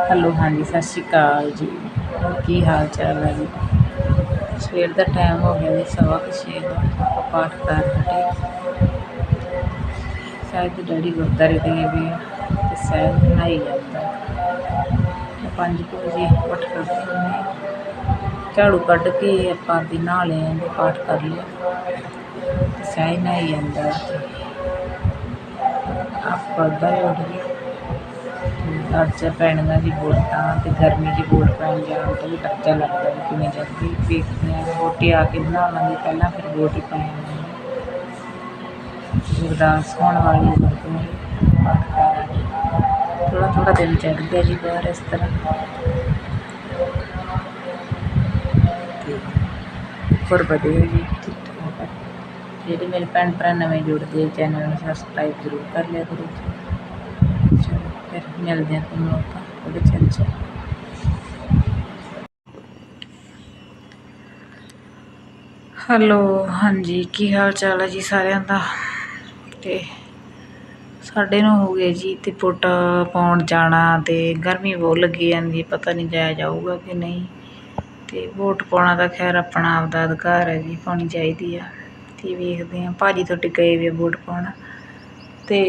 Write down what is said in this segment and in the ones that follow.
Hello, ਹਾਂਜੀ, ਸਤਿ ਸ਼੍ਰੀ ਅਕਾਲ ਜੀ। ਕੀ ਹਾਲ ਚਾਲ ਹੈ ਜੀ? ਸਵੇਰ ਦਾ ਟਾਈਮ ਹੋ ਗਿਆ ਜੀ, ਸਵਾ ਕੁ ਛੇ ਦਾ। ਆਪਾਂ ਪਾਠ ਕਰ ਹਟੇ। ਸ਼ਾਇਦ ਡੈਡੀ ਗੁਰਦੁਆਰੇ ਗਏ ਵੀ ਆ, ਤੇ ਸਹਿਬ ਨਹਾਈ ਜਾਂਦਾ ਤੇ ਪੰਜ ਕੁ ਵਜੇ ਪਾਠ ਕਰਦੇ ਹਾਂ। ਝਾੜੂ ਕੱਢ ਕੇ ਆਪਾਂ ਵੀ ਨਹਾ ਲਿਆ, ਪਾਠ ਕਰ ਲਿਆ। ਤੇ ਸਹਿਜ ਨਹਾਈ ਜਾਂਦਾ ਆਪਾਂ ਅੱਧਾ ਹੀ ਉੱਠ ਗਏ ਅੱਜ ਪੈਣੀਆਂ ਜੀ ਵੋਟਾਂ ਤੇ ਗਰਮੀ ਦੀ ਵੋਟ ਪੈਣ ਜਾਣ ਤੋਂ ਵੀ ਖਰਚਾ ਲੱਗਦਾ ਵੀ ਕਿਵੇਂ ਜਾਂਦੀ। ਵੇਖਦੇ ਹਾਂ ਵੋਟੇ ਆ ਕੇ ਬਣਾਵਾਂਗੇ ਪਹਿਲਾਂ ਫਿਰ ਵੋਟ ਹੀ ਪਾਵਾਂਗੇ ਗੁਰਦਾਸ ਹੋਣ ਵਾਲੀ ਗੁਰਦੁਆਰੇ ਪਾਠ ਕਰਾਂਗੇ ਥੋੜ੍ਹਾ ਥੋੜ੍ਹਾ ਦਿਨ ਚੜ੍ਹਦਾ ਜੀ ਬਾਹਰ ਇਸ ਤਰ੍ਹਾਂ। ਹੋਰ ਵਧੀਆ ਜੀ। ਜਿਹੜੇ ਮੇਰੇ ਭੈਣ ਭਰਾ ਨਵੇਂ ਜੁੜਦੇ ਚੈਨਲ ਨੂੰ ਸਬਸਕ੍ਰਾਈਬ ਜ਼ਰੂਰ ਕਰ ਲਿਆ ਕਰੋ। ਚਲੋ ਫਿਰ ਮਿਲਦੇ ਹਾਂ ਤੁਹਾਨੂੰ ਆਪਾਂ ਉਹਦੇ ਚੈਨਲ 'ਚ। ਹੈਲੋ ਹਾਂਜੀ, ਕੀ ਹਾਲ ਚਾਲ ਹੈ ਜੀ ਸਾਰਿਆਂ ਦਾ? ਤੇ ਸਾਡੇ ਨੂੰ ਹੋ ਗਏ ਜੀ ਤੇ ਵੋਟਾਂ ਪਾਉਣ ਜਾਣਾ ਤੇ ਗਰਮੀ ਬਹੁਤ ਲੱਗੀ ਜਾਂਦੀ ਹੈ ਪਤਾ ਨਹੀਂ ਜਾਇਆ ਜਾਊਗਾ ਕਿ ਨਹੀਂ। ਤੇ ਵੋਟ ਪਾਉਣਾ ਤਾਂ ਖੈਰ ਆਪਣਾ ਆਪਦਾ ਅਧਿਕਾਰ ਹੈ ਜੀ, ਪਾਉਣੀ ਚਾਹੀਦੀ ਆ। ਤੇ ਵੇਖਦੇ ਹਾਂ, ਭਾਜੀ ਤੁਹਾਡੇ ਗਏ ਵੇ ਵੋਟ ਪਾਉਣ। ਤੇ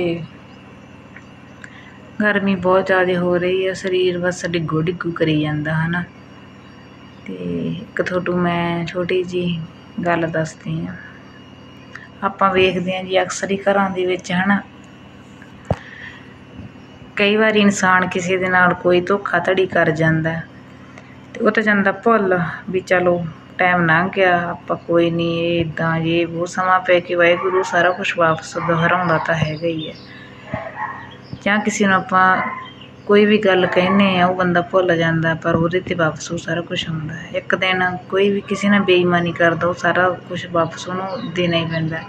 ਗਰਮੀ ਬਹੁਤ ਜ਼ਿਆਦਾ ਹੋ ਰਹੀ ਹੈ ਸਰੀਰ ਬਸ ਡਿੱਗੋ ਡਿੱਗੂ ਕਰੀ ਜਾਂਦਾ ਹੈ ਨਾ ਅਤੇ ਇੱਕ ਤੁਹਾਨੂੰ ਮੈਂ ਛੋਟੀ ਜੀ ਗੱਲ ਦੱਸਦੀ ਹਾਂ। ਆਪਾਂ ਵੇਖਦੇ ਹਾਂ ਜੀ ਅਕਸਰ ਹੀ ਘਰਾਂ ਦੇ ਵਿੱਚ ਹੈ ਨਾ ਕਈ ਵਾਰੀ ਇਨਸਾਨ ਕਿਸੇ ਦੇ ਨਾਲ ਕੋਈ ਧੋਖਾਧੜੀ ਕਰ ਜਾਂਦਾ ਹੈ ਤੇ ਉਹ ਤਾਂ ਜਾਂਦਾ ਭੁੱਲ ਵੀ ਚਲੋ ਟਾਈਮ ਲੰਘ ਗਿਆ, ਆਪਾਂ ਕੋਈ ਨਹੀਂ ਇਹ ਇਦਾਂ ਇਹ ਬਹੁਤ ਸਮਾਂ ਪੈ ਕੇ ਵਾਹਿਗੁਰੂ ਸਾਰਾ ਕੁਝ ਵਾਪਸ ਦੁਹਰਾਉਂਦਾ ਤਾਂ ਹੈਗਾ ਹੀ ਹੈ। ਜਾਂ ਕਿਸੇ ਨੂੰ ਆਪਾਂ ਕੋਈ ਵੀ ਗੱਲ ਕਹਿੰਦੇ ਆ ਉਹ ਬੰਦਾ ਭੁੱਲ ਜਾਂਦਾ, ਪਰ ਉਹਦੇ 'ਤੇ ਵਾਪਸ ਉਹ ਸਾਰਾ ਕੁਝ ਆਉਂਦਾ ਇੱਕ ਦਿਨ ਕੋਈ ਵੀ ਕਿਸੇ ਨਾਲ ਬੇਈਮਾਨੀ ਕਰਦਾ, ਉਹ ਸਾਰਾ ਕੁਝ ਵਾਪਸ ਉਹਨੂੰ ਦੇਣਾ ਹੀ ਪੈਂਦਾ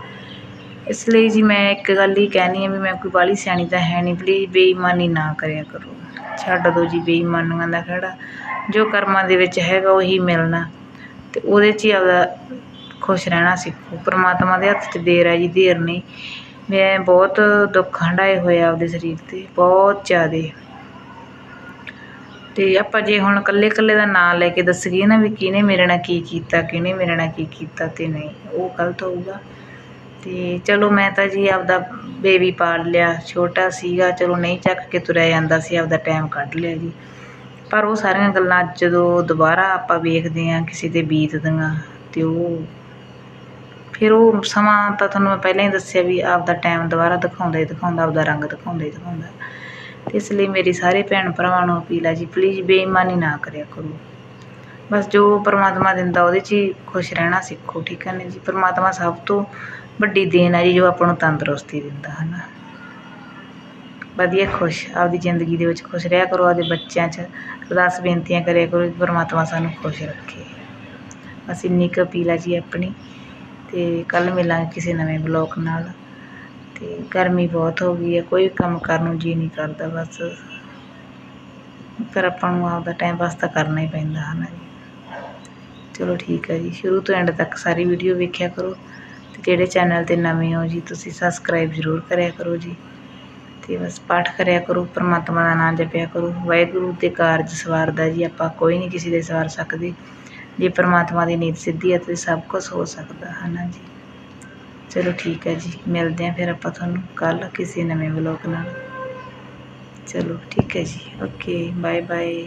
ਇਸ ਲਈ ਜੀ ਮੈਂ ਇੱਕ ਗੱਲ ਹੀ ਕਹਿਣੀ ਆ ਵੀ ਮੈਂ ਕੋਈ ਬਾਹਲੀ ਸਿਆਣੀ ਤਾਂ ਹੈ ਨਹੀਂ ਪਲੀਜ਼ ਬੇਈਮਾਨੀ ਨਾ ਕਰਿਆ ਕਰੋ। ਛੱਡ ਦਿਓ ਜੀ ਬੇਈਮਾਨੀਆਂ ਦਾ ਖੜਾ। ਜੋ ਕਰਮਾਂ ਦੇ ਵਿੱਚ ਹੈਗਾ, ਉਹੀ ਮਿਲਣਾ। ਤੇ ਉਹਦੇ 'ਚ ਹੀ ਆਪਦਾ ਖੁਸ਼ ਰਹਿਣਾ ਸਿੱਖੋ ਪਰਮਾਤਮਾ ਦੇ ਹੱਥ 'ਚ ਦੇਰ ਹੈ ਜੀ, ਦੇਰ ਨਹੀਂ। ਮੈਂ ਬਹੁਤ ਦੁੱਖ ਹੰਢਾਏ ਹੋਏ ਆ ਆਪਦੇ ਸਰੀਰ 'ਤੇ, ਬਹੁਤ ਜ਼ਿਆਦਾ। ਅਤੇ ਆਪਾਂ ਜੇ ਹੁਣ ਇਕੱਲੇ ਇਕੱਲੇ ਦਾ ਨਾਂ ਲੈ ਕੇ ਦੱਸੀਏ ਨਾ ਵੀ ਕਿਹਨੇ ਮੇਰੇ ਨਾਲ ਕੀ ਕੀਤਾ, ਕਿਹਨੇ ਮੇਰੇ ਨਾਲ ਕੀ ਕੀਤਾ ਅਤੇ ਨਹੀਂ, ਉਹ ਗਲਤ ਹੋਊਗਾ। ਅਤੇ ਚਲੋ ਮੈਂ ਤਾਂ ਜੀ ਆਪਦਾ ਬੇਬੀ ਪਾਲ ਲਿਆ, ਛੋਟਾ ਸੀਗਾ, ਚਲੋ ਨਹੀਂ ਚੱਕ ਕੇ ਤੁਰਿਆ ਜਾਂਦਾ ਸੀ, ਆਪਦਾ ਟਾਈਮ ਕੱਢ ਲਿਆ ਜੀ। ਪਰ ਉਹ ਸਾਰੀਆਂ ਗੱਲਾਂ ਜਦੋਂ ਦੁਬਾਰਾ ਆਪਾਂ ਵੇਖਦੇ ਹਾਂ ਕਿਸੇ ਤੇ ਬੀਤਦੀਆਂ ਅਤੇ ਉਹ ਫਿਰ ਉਹ ਸਮਾਂ ਤਾਂ ਤੁਹਾਨੂੰ ਮੈਂ ਪਹਿਲਾਂ ਹੀ ਦੱਸਿਆ ਵੀ ਆਪਦਾ ਟਾਈਮ ਦੁਬਾਰਾ ਦਿਖਾਉਂਦਾ ਹੀ ਦਿਖਾਉਂਦਾ, ਆਪਦਾ ਰੰਗ ਦਿਖਾਉਂਦਾ ਹੀ ਦਿਖਾਉਂਦਾ। ਤੇ ਇਸ ਲਈ ਮੇਰੀ ਸਾਰੇ ਭੈਣ ਭਰਾਵਾਂ ਨੂੰ ਅਪੀਲ ਹੈ ਜੀ ਪਲੀਜ਼ ਬੇਈਮਾਨੀ ਨਾ ਕਰਿਆ ਕਰੋ। ਬਸ ਜੋ ਪਰਮਾਤਮਾ ਦਿੰਦਾ ਉਹਦੇ 'ਚ ਹੀ ਖੁਸ਼ ਰਹਿਣਾ ਸਿੱਖੋ, ਠੀਕ ਹੈ ਨਾ ਜੀ? ਪਰਮਾਤਮਾ ਸਭ ਤੋਂ ਵੱਡੀ ਦੇਣ ਹੈ ਜੀ ਜੋ ਆਪਾਂ ਨੂੰ ਤੰਦਰੁਸਤੀ ਦਿੰਦਾ, ਹੈ ਨਾ? ਵਧੀਆ ਖੁਸ਼, ਆਪਦੀ ਜ਼ਿੰਦਗੀ ਦੇ ਵਿੱਚ ਖੁਸ਼ ਰਿਹਾ ਕਰੋ, ਆਪਦੇ ਬੱਚਿਆਂ 'ਚ ਅਰਦਾਸ ਬੇਨਤੀਆਂ ਕਰਿਆ ਕਰੋ ਕਿ ਪਰਮਾਤਮਾ ਸਾਨੂੰ ਖੁਸ਼ ਰੱਖੇ। ਬਸ ਇੰਨੀ ਕੁ ਅਪੀਲ ਆ ਜੀ ਆਪਣੀ ਅਤੇ ਕੱਲ੍ਹ ਮਿਲਾਂਗੇ ਕਿਸੇ ਨਵੇਂ ਬਲੌਗ ਨਾਲ। ਅਤੇ ਗਰਮੀ ਬਹੁਤ ਹੋ ਗਈ ਹੈ, ਕੋਈ ਕੰਮ ਕਰਨ ਨੂੰ ਜੀ ਨਹੀਂ ਕਰਦਾ ਬਸ। ਪਰ ਆਪਾਂ ਨੂੰ ਆਪਦਾ ਟਾਈਮ ਪਾਸ ਤਾਂ ਕਰਨਾ ਹੀ ਪੈਂਦਾ ਹੈ ਨਾ ਜੀ। ਚਲੋ ਠੀਕ ਹੈ ਜੀ, ਸ਼ੁਰੂ ਤੋਂ ਐਂਡ ਤੱਕ ਸਾਰੀ ਵੀਡੀਓ ਵੇਖਿਆ ਕਰੋ ਤੇ ਜਿਹੜੇ ਚੈਨਲ ਤੇ ਨਵੇਂ ਹੋ ਜੀ, ਤੁਸੀਂ ਸਬਸਕ੍ਰਾਈਬ ਜ਼ਰੂਰ ਕਰਿਆ ਕਰੋ ਜੀ। ਤੇ ਬਸ ਪਾਠ ਕਰਿਆ ਕਰੋ, ਪਰਮਾਤਮਾ ਦਾ ਨਾਮ ਜਪਿਆ ਕਰੋ। ਵਾਹਿਗੁਰੂ ਦੇ ਕਾਰਜ ਸਵਾਰਦਾ ਜੀ, ਆਪਾਂ ਕੋਈ ਨਹੀਂ ਕਿਸੇ ਦੇ ਸਵਾਰ ਸਕਦੇ। ਜੇ ਪਰਮਾਤਮਾ ਦੀ ਨੀਤ ਸਿੱਧੀ ਹੈ ਤੇ ਸਭ ਕੁਝ ਹੋ ਸਕਦਾ ਹੈ ਨਾ ਜੀ? ਚਲੋ ਠੀਕ ਹੈ ਜੀ, ਮਿਲਦੇ ਹਾਂ ਫਿਰ ਆਪਾਂ ਤੁਹਾਨੂੰ ਕੱਲ ਕਿਸੇ ਨਵੇਂ ਵਲੋਗ ਨਾਲ। ਚਲੋ ਠੀਕ ਹੈ ਜੀ, ਓਕੇ ਬਾਏ ਬਾਏ